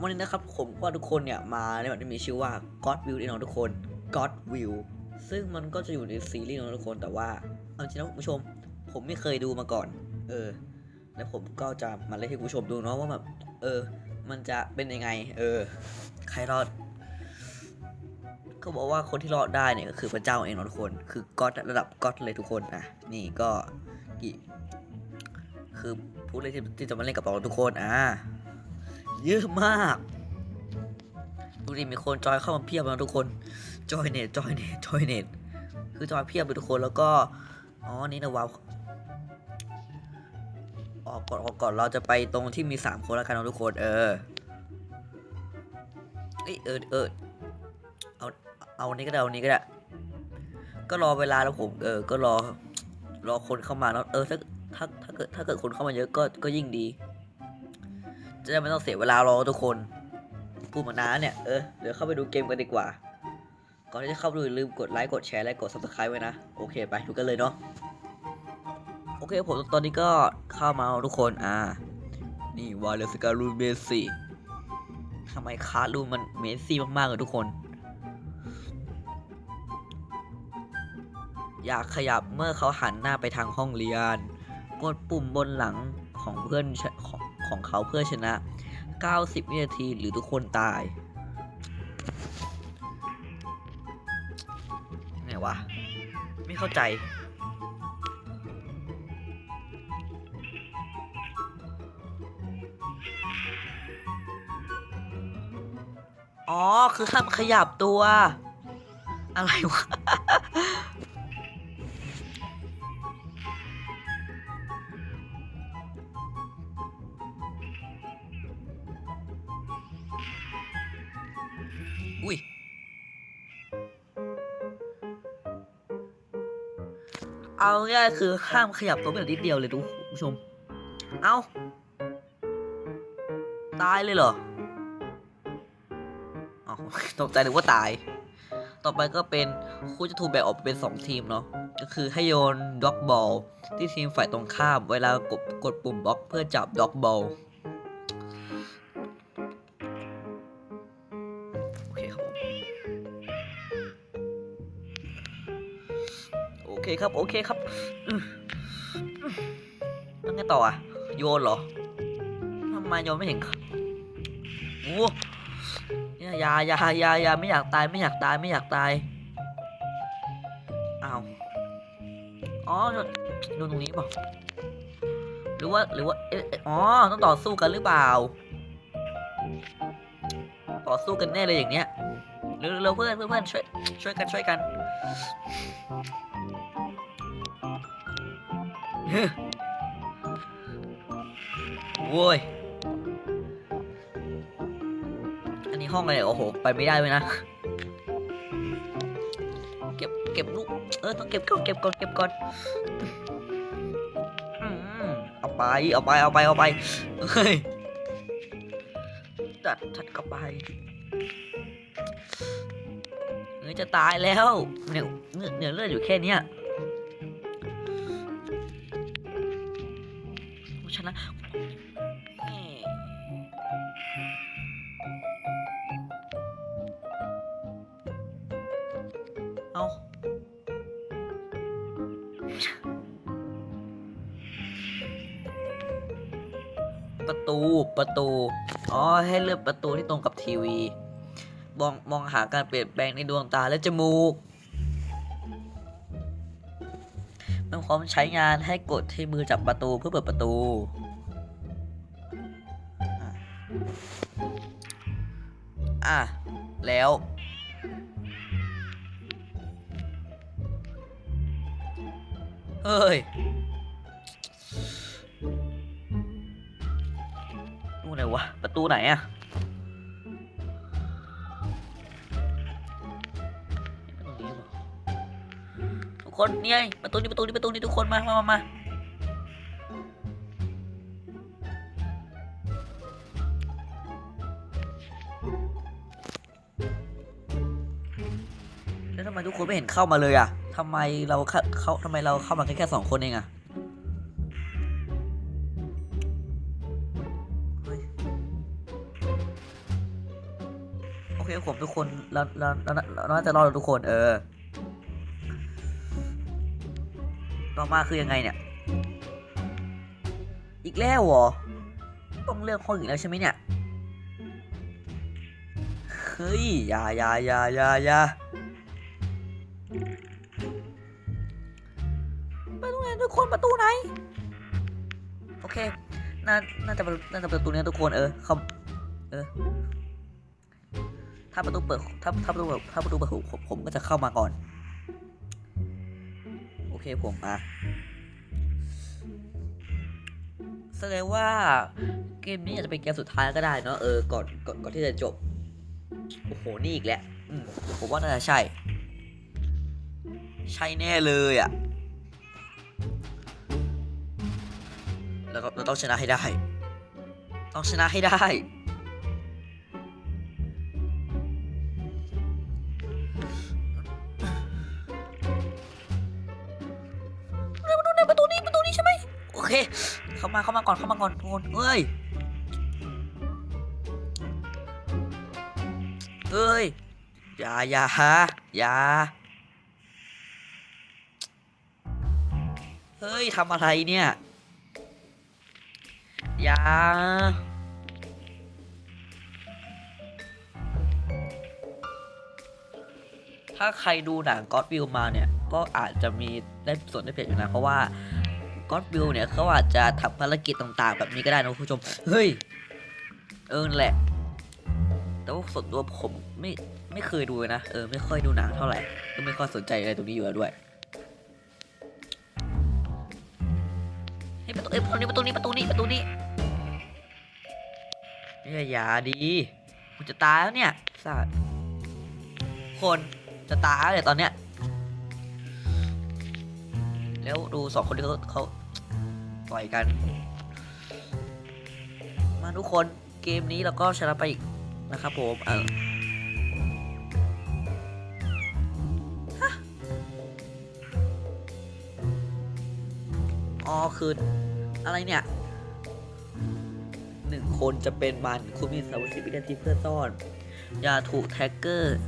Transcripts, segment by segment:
วันนี้นะครับผมก็ทุกคนเนี่ยมาในแบบที่มีชื่อว่า God Will นี่เนาะทุกคน God Will ซึ่งมันก็จะอยู่ในซีรีส์เนาะทุกคนแต่ว่าเอาจริงนะคุณผู้ชม ผมไม่เคยดูมาก่อน เออ แล้วผมก็จะมาเล่นให้คุณผู้ชมดูเนาะว่าแบบเออ มันจะเป็นยังไง เออ ใครรอดก็บอกว่าคนที่รอดได้เนี่ยก็คือพระเจ้าเองนะทุกคน คือก็อดระดับก็อดเลยทุกคนอะนี่ก็กี่คือผู้เล่นที่จะมาเล่นกับเราทุกคนอะ เยอะมากดูดิมีคนจอยเข้ามาเพียบแล้วทุกคน จอยเน็ตจอยเน็ตจอยเน็ตคือจอยเพียบเลยทุกคนแล้วก็อ๋อนี่นะว้าวออกก่อนออกก่อนเราจะไปตรงที่มีสามคนแล้วกันนะทุกคนเออเออเออเอาเอานี้ก็ได้เอานนี้ก็ได้ก็รอเวลาแล้วผมเออ ก็รอรอคนเข้ามาแล้วเออถ้าถ้าถ้าเกิดถ้าเกิดคนเข้ามาเยอะก็ก็ยิ่งดี จะได้ไม่ต้องเสียเวลารอทุกคน พูดมานานเนี่ย เออ เดี๋ยวเข้าไปดูเกมกันดีกว่า ก่อนที่จะเข้าดูอย่าลืมกดไลค์ กดแชร์ และกด subscribe ไว้นะ โอเค ไปดูกันเลยเนาะ โอเคผมตอนนี้ก็เข้ามาทุกคน อ่า นี่วาเลสการูเมสซี่ทำไมคาร์ลูมันเมสซี่มากๆเลยทุกคน อยากขยับเมื่อเขาหันหน้าไปทางห้องเรียน กดปุ่มบนหลังของเพื่อน ของเขาเพื่อชนะ 90 วินาทีหรือทุกคนตายไงวะ ไม่เข้าใจ อ๋อ คือห้ามขยับตัว อะไรวะ อุ้ยเอาง่ายคือห้ามขยับตัวไปนิดเดียวเลยทุกผู้ชม เอาตายเลยเหรออ๋อตกใจนึกว่าตาย ต่อไปก็เป็นคู่จะถูกแบ่งออกเป็น 2 ทีมเนาะ ก็คือให้โยนด็อกบอลที่ทีมฝ่ายตรงข้าม เวลากดกดปุ่มบล็อกเพื่อจับด็อกบอล คครับ โอเคครับอืมอืมแล้วไงต่ออะ โยนเหรอทำไมโยนไม่เห็นครับโอ้เนี่ยยายายายาไม่อยากตายไม่อยากตายไม่อยากตายอ้าวอ๋อโยนโยนตรงนี้เปล่าหรือว่าหรือว่าเอ๊ะอ๋อต้องต่อสู้กันหรือเปล่า ต่อสู้กันแน่เลยอย่างเนี้ยเร็วเร็วเพื่อนเพื่อนเพื่อนช่วยช่วยกันช่วยกัน โว้ย อันนี้ห้องอะไรโอ้โห ไปไม่ได้เลยนะ เก็บ เก็บลูก เออ ต้องเก็บก่อน เก็บก่อน เก็บก่อนอืมเอาไป เอาไป เอาไป เอาไป เฮ้ยจัดจัดเข้าไปเนื้อจะตายแล้วเนื้อเนื้อเลือดอยู่แค่เนี้ย ชนะเอาประตูประตู อ๋อ ให้เลือกประตูที่ตรงกับทีวี มองมองหาการเปลี่ยนแปลงในดวงตาและจมูก มันพร้อมใช้งานให้กดที่มือจับประตูเพื่อเปิดประตู อะ แล้ว เฮ้ยตู้ไหนวะ ประตูไหนอะ คนนี่ไงประตูนี้ประตูนี้ประตูนี้ทุกคนมามามามาแล้วทำไมทุกคนไม่เห็นเข้ามาเลยอะทำไมเราเข้าทำไมเราเข้ามาแค่แค่สองคนเองอะเฮ้ยเคผมทุกคนเราเราเราน่าจะรอดทุกคนเออ ต่อมาคือยังไงเนี่ย อีกแล้วเหรอ ต้องเลือกห้องอีกแล้วใช่ไหมเนี่ย เฮ้ยอย่าอย่าอย่าอย่าอย่าประตูไหนทุกคนประตูไหน โอเค น่า น่าจะประตูน่าจะประตูนี้ทุกคนเออเขาเออ ถ้าประตูเปิด ถ้า ถ้าประตูเปิดถ้าประตูเปิดผมผมก็จะเข้ามาก่อน อเคผมอะแสดงว่าเกมนี้อาจจะเป็นเกมสุดท้ายก็ได้เนาะเออก่อนก่อนก่อนที่จะจบ โอ้โห นี่อีกแล้วอืมผมว่าน่าจะใช่ ใช่แน่เลยอะ่ะ แล้วก็เราต้องชนะให้ได้ ต้องชนะให้ได้ มาเข้ามาก่อนเข้ามาก่อนทุกคนเฮ้ยเฮ้ยอย่าอย่าอย่าเฮ้ยทำอะไรเนี่ยอย่าถ้าใครดูหนังก็อดวิวมาเนี่ย ก็อาจจะมีได้ส่วนได้เปรียบอยู่นะ เพราะว่า ก็อดวิวเนี่ยเขาอาจจะทำภารกิจต่างๆ แบบนี้ก็ได้นะคุณผู้ชม เฮ้ย เออแหละ แต่ว่าส่วนตัวผมไม่ไม่เคยดูนะ เออไม่ค่อยดูหนังเท่าไหร่ ก็ไม่ค่อยสนใจอะไรตรงนี้อยู่แล้วด้วยเฮ้ยประตูเอ้ยประตูนี้ประตูนี้ประตูนี้ประตูนี้นี่อย่าดีกูจะตายแล้วเนี่ยสัตว์คนจะตายแล้วเนี่ยตอนเนี้ย แล้วดูสองคนที่เขาเขาต่อยกัน มาทุกคนเกมนี้เราก็ชนะไปอีกนะครับผมเอออ๋อคืออะไรเนี่ยหนึ่งคนจะเป็นมันคุณมีสามสิบวินาทีเพื่อซ่อน อย่าถูกแท็กเกอร์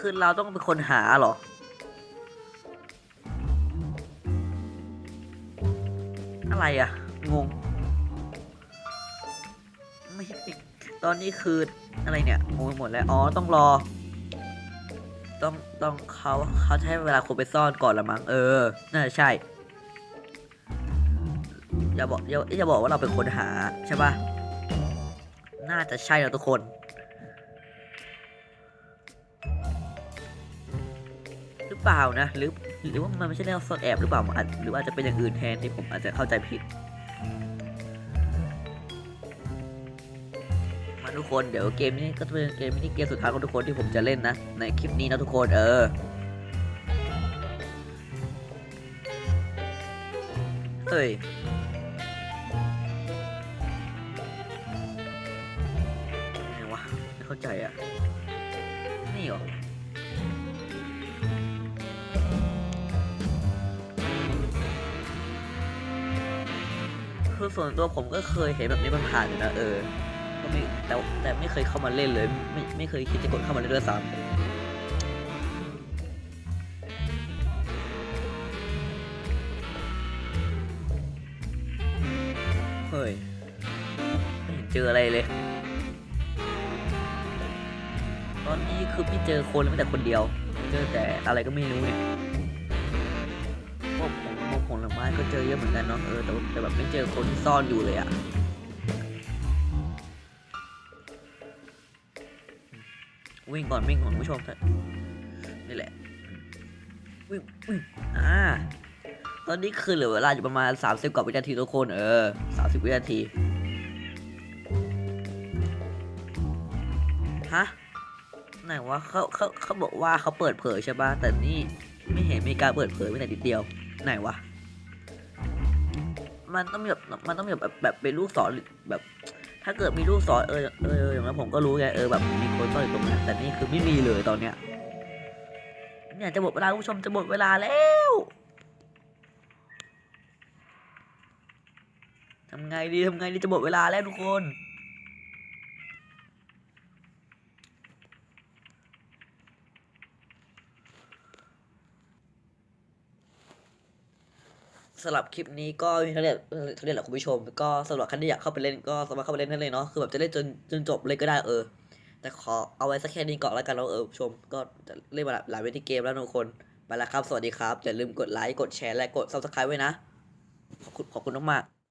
คือเราต้องเป็นคนหาเหรอ อะไรอะ งง ไม่ตอนนี้คืออะไรเนี่ยงงหมดแล้ว อ๋อ ต้องรอ ต้อง ต้องเขาเขาใช้เวลาคนไปซ่อนก่อนละมั้ง เออ น่าจะใช่ อย่าบอกอย่าอย่าบอกว่าเราเป็นคนหาใช่ปะน่าจะใช่แล้วทุกคน เปล่านะ หรือหรือว่ามันไม่ใช่เรื่องซ่อนแอบหรือเปล่าอาจหรือว่าอาจจะเป็นอย่างอื่นแทนที่ผมอาจจะเข้าใจผิด มาทุกคนเดี๋ยวเกมนี้ก็จะเป็นเกมนี้เกมสุดท้ายของทุกคนที่ผมจะเล่นนะ ในคลิปนี้นะทุกคนเออเฮ้ยไงวะไม่เข้าใจอะ นี่หรอ คือส่วนตัวผมก็เคยเห็นแบบนี้มันผ่านอยู่นะเออก็ไม่แต่แต่ไม่เคยเข้ามาเล่นเลย ไม่ไม่เคยคิดจะกดเข้ามาเล่นด้วยซ้ำเฮ้ยไม่เห็นเจออะไรเลย ตอนนี้คือพี่เจอคนไม่แต่คนเดียว เจอแต่อะไรก็ไม่รู้เนี่ย ผมพวกผลไม้ก็เจอเยอะเหมือนกันเนาะเออแต่แต่แบบไม่เจอคนที่ซ่อนอยู่เลยอะวิ่งก่อนวิ่งก่อนผู้ชมนี่แหละวิ่งวิ่งอ่าตอนนี้คือเหลือเวลาอยู่ประมาณ 30 กว่าวินาทีทุกคนเออ 30 วินาทีฮะไหนวะเขาเขาเขาบอกว่าเขาเปิดเผยใช่ปะแต่นี่ไม่เห็นมีการเปิดเผยแม้แต่นิดเดียว ไหนวะ มันต้องมีแบบมันต้องมีแบบแบบเป็นลูกศรหรือแบบ ถ้าเกิดมีลูกศรเออเอออย่างนั้นผมก็รู้ไงเออแบบมีคนซ่อนอยู่ตรงนั้นแต่นี่คือไม่มีเลยตอนเนี้ยเนี่ยจะหมดเวลาคุณผู้ชมจะหมดเวลาแล้วทำไงดีทำไงดีจะหมดเวลาแล้วทุกคน สำหรับคลิปนี้ก็มีเท่านี้เท่านี้แหละคุณผู้ชม ก็สำหรับใครที่อยากเข้าไปเล่นก็สามารถเข้าไปเล่นได้เลยเนาะคือแบบจะเล่นจนจนจบเลยก็ได้เออ แต่ขอเอาไว้สักแค่นี้ก่อนแล้วกันแล้วเออผู้ชม ก็จะเล่นมาหลายเวทีเกมแล้วทุกคนไปแล้วครับสวัสดีครับอย่าลืมกดไลค์กดแชร์และกด subscribe ไว้นะขอบคุณขอบคุณมากๆ